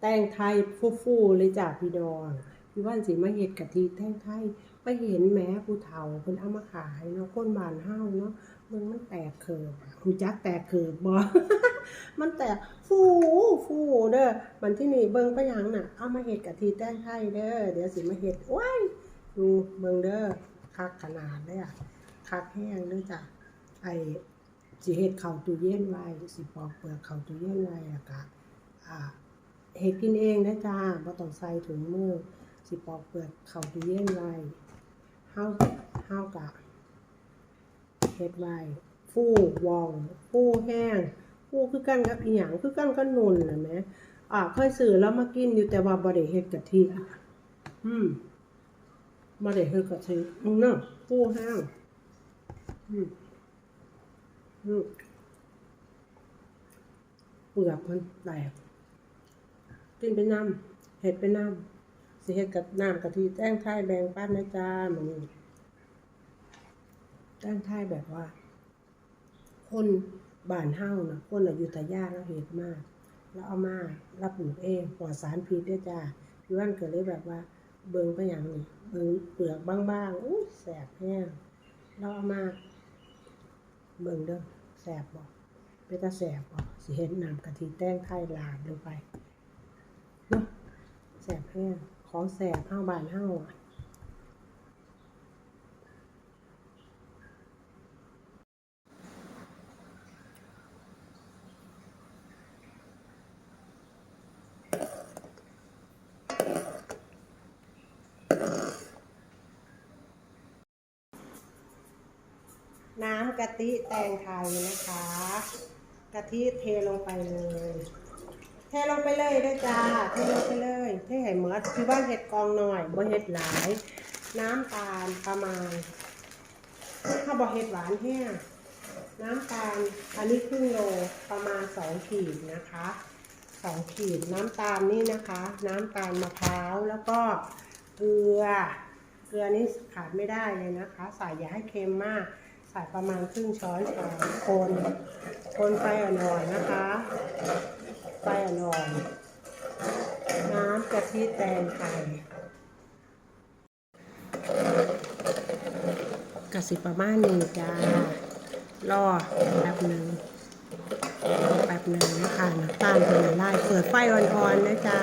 แต่งไทยฟู่ๆเลยจ้ะพี่ดองพี่ว่านสิมาเฮ็ดกะทิแต่งไทยไปเห็นแม้ผู้เฒ่าเพิ่นเอามาขายเนาะคนบานเฮาเนาะเบิ่งมันแตกเคิบรู้จักแตกเคิบบ่มันแตกฟูฟูเด้อมันที่นี่เบิ่งไปยังน่ะเอามาเฮ็ดกะทิแต่งไทยเด้อเดี๋ยวสิมาเฮ็ดโอ้ยดูเบิ่งเด้อคักขนาดเลยอะคักแห้งเด้อจ้ะไอ้สิเฮ็ดเขาตู้เย็นไว้สิปอกเปลือกเขาตู้เย็นไว้แล้วก็อ่า เฮ็ดกินเองนะจ้าบ่ต้องใส่ถุงมือ สิปอกเปลือกเข้าตู้เย็นไว้เฮาเฮากะเฮ็ดไว้ฟูวอง ฟูแห้ง ฟูคือกันกับอีหยังคือกันกับนุ่นน่ะแหมอ่าเคยซื้อแล้วมากินอยู่แต่ว่าบ่ได้เฮ็ดกะทิอืมบ่ได้เฮ็ดกะทิอืมเนาะฟูแห้งอืมอืมเปลือกมันแตก กินไปน้ำเห็ดไปน้ำสิเห็ดกับน้ำกะทิแต้งไทยแบ่งปันนะจ้าหมือนี้แต้งไทยแบบว่า คนบ้านเฮานะคนอยุธยาเราเห็ดมาก แล้วเอามารับปลูกเองปลอดสารพิษด้วยจ้าพี่วันเกิดเลยแบบว่า เบิ่งไปอย่างนี้เบิ่งเปลือกบางๆอุ้ยแสบแห้งเราเอามาเบิ่งเด้อแสบบ่เป็นตาแสบบ่สิเห็นน้ำกะทิแต้งไทยลาดลงไป นาะแสบแห้งของแสบห้าบานห้าอะน้ำกะทิแตงไทยนะคะ กะทิเทลงไปเลย เทลงไปเลยด้อจ้าเทลงไปเลยเทให้หมดคือว่าเห็ดกองหน่อยบ่เห็ดหลาย น้ำตาลประมาณ ถ้าบ่เห็ดหวานแห้งน้ำตาลอันนี้ครึ่งโลประมาณสองขีดนะคะสองขีดน้ำตาลนี่นะคะ น้ำตาลมะพร้าวแล้วก็เกลือเกลือนี่ขาดไม่ได้เลยนะคะ ใส่อย่าให้เค็มมากใส่ประมาณครึ่งช้อนชาคนคนไฟอ่อนๆนะคะ ไฟอ่อนน้ำกะทิแตงไทยกะสิประมาณนี้จ้ารอแป๊บหนึ่งแป๊บหนึ่งนะคะน้ำตาลเป็นละลายเปิดไฟอ่อนๆนะจ้า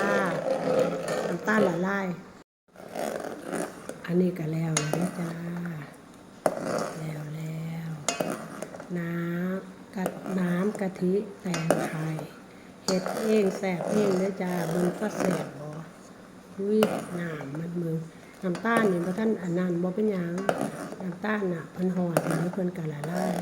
น้ำตาลละลายอันนี้ก็แล้วแล้วนะจ้าแล้วแล้วน้ำกะน้ำกะทิแตงไทย เห็ดเองแสบเองเลยจ้ามึงก็แสบบ่อุ้ยน้ำมันมึงน้ำตาลนี่พระท่านอันนั้นบ่เป็นหยังน้ำตาลน่ะเพิ่นหอดหรือเพิ่นกะละลาย